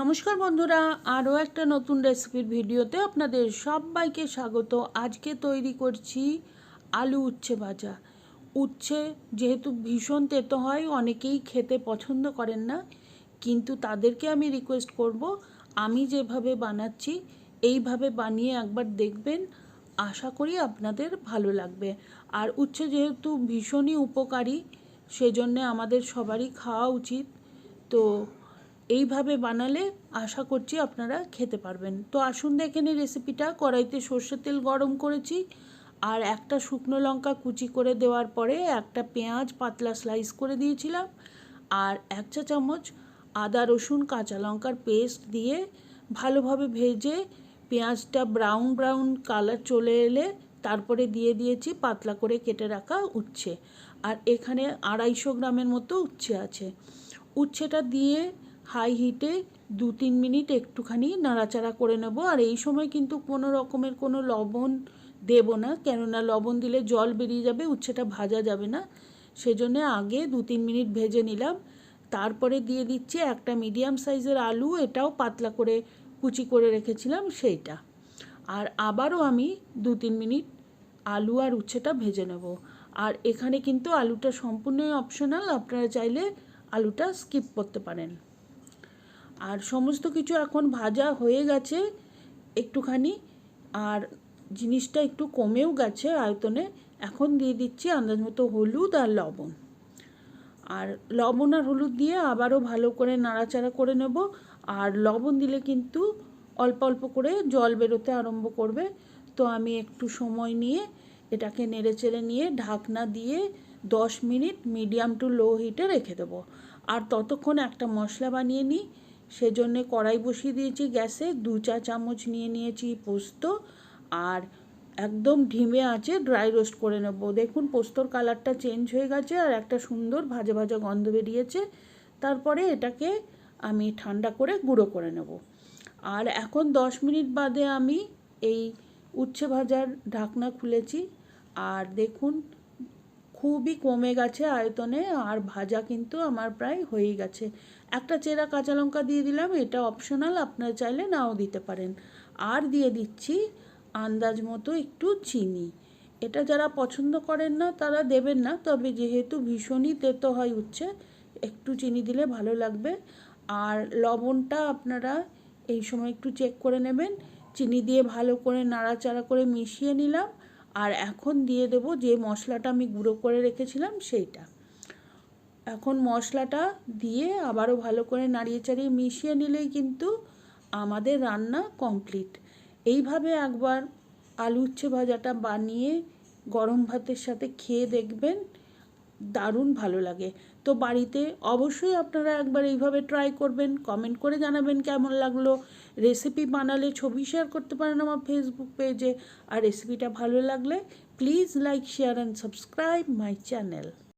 নমস্কার বন্ধুরা, আরও একটা নতুন রেসিপির ভিডিওতে আপনাদের সবাইকে স্বাগত। আজকে তৈরি করছি আলু উচ্ছে ভাজা। উচ্ছে যেহেতু ভীষণ তেতো হয়, অনেকেই খেতে পছন্দ করেন না, কিন্তু তাদেরকে আমি রিকোয়েস্ট করব, আমি যেভাবে বানাচ্ছি, এইভাবে বানিয়ে একবার দেখবেন, আশা করি আপনাদের ভালো লাগবে। আর উচ্ছে যেহেতু ভীষণই উপকারী, সেজন্যে আমাদের সবারই খাওয়া উচিত। তো এইভাবে বানালে আশা করছি আপনারা খেতে পারবেন। তো আসুন দেখেন এই রেসিপিটা কড়াইতে সর্ষের তেল গরম করেছি আর একটা শুকনো লঙ্কা কুচি করে দেওয়ার পরে একটা পেঁয়াজ পাতলা স্লাইস করে দিয়েছিলাম আর এক চা চামচ আদা, রসুন, কাঁচা লঙ্কার পেস্ট দিয়ে ভালোভাবে ভেজে পেঁয়াজটা ব্রাউন ব্রাউন কালার চলে এলে তারপরে দিয়ে দিয়েছি পাতলা করে কেটে রাখা উচ্ছে। আর এখানে আড়াইশো গ্রামের মতো উচ্ছে আছে। উচ্ছেটা দিয়ে হাই হিটে দু তিন মিনিট একটুখানি নাড়াচাড়া করে নেব। আর এই সময় কিন্তু কোনো রকমের কোনো লবণ দেব না, কেননা লবণ দিলে জল বেরিয়ে যাবে, উচ্ছেটা ভাজা যাবে না। সেজন্য আগে দু তিন মিনিট ভেজে নিলাম। তারপরে দিয়ে দিচ্ছি একটা মিডিয়াম সাইজের আলু, এটাও পাতলা করে কুচি করে রেখেছিলাম সেইটা। আর আবারও আমি দু তিন মিনিট আলু আর উচ্ছেটা ভেজে নেব। আর এখানে কিন্তু আলুটা সম্পূর্ণই অপশনাল আপনারা চাইলে আলুটা স্কিপ করতে পারেন। আর সমস্ত কিছু এখন ভাজা হয়ে গেছে একটুখানি, আর জিনিসটা একটু কমেও গেছে আয়তনে। এখন দিয়ে দিচ্ছি আন্দাজ মতো হলুদ আর লবণ। আর লবণ আর হলুদ দিয়ে আবারও ভালো করে নাড়াচাড়া করে নেব। আর লবণ দিলে কিন্তু অল্প অল্প করে জল বেরোতে আরম্ভ করবে। তো আমি একটু সময় নিয়ে এটাকে নেড়ে চেড়ে নিয়ে ঢাকনা দিয়ে দশ মিনিট মিডিয়াম টু লো হিটে রেখে দেবো। আর ততক্ষণ একটা মশলা বানিয়ে নিই। সেজন্যে কড়াই বসিয়ে দিয়েছি গ্যাসে, দু চা চামচ নিয়ে নিয়েছি পোস্ত আর একদম ঢিমে আছে ড্রাই রোস্ট করে নেব। দেখুন পোস্তর কালারটা চেঞ্জ হয়ে গেছে আর একটা সুন্দর ভাজা ভাজা গন্ধ বেরিয়েছে। তারপরে এটাকে আমি ঠান্ডা করে গুঁড়ো করে নেব। আর এখন দশ মিনিট বাদে আমি এই উচ্ছে ভাজার ঢাকনা খুলেছি। আর দেখুন খুবই কমে গেছে আয়তনে, আর ভাজা কিন্তু আমার প্রায় হয়েই গেছে। একটা চেরা কাঁচা লঙ্কা দিয়ে দিলাম, এটা অপশনাল আপনারা চাইলে নাও দিতে পারেন। আর দিয়ে দিচ্ছি আন্দাজ মতো একটু চিনি। এটা যারা পছন্দ করেন না, তারা দেবেন না, তবে যেহেতু ভীষণই তেতো হয় উচ্ছে, একটু চিনি দিলে ভালো লাগবে। আর লবণটা আপনারা এই সময় একটু চেক করে নেবেন। চিনি দিয়ে ভালো করে নাড়াচাড়া করে মিশিয়ে নিলাম। আর এখন দিয়ে দেব যে মশলাটা আমি গুঁড়ো করে রেখেছিলাম সেইটা। এখন মশলাটা দিয়ে আবারও ভালো করে নাড়িয়ে চাড়িয়ে মিশিয়ে নিলেই কিন্তু আমাদের রান্না কমপ্লিট। এইভাবে একবার আলু উচ্ছে ভাজাটা বানিয়ে গরম ভাতের সাথে খেয়ে দেখবেন দারুণ ভালো লাগে। তো বাড়িতে অবশ্যই আপনারা একবার এইভাবে ট্রাই করবেন। কমেন্ট করে জানাবেন কেমন লাগল। রেসিপি বানালে ছবি শেয়ার করতে পারেন আমার ফেসবুক পেজে আর রেসিপিটা ভালো লাগলে please like share and subscribe my channel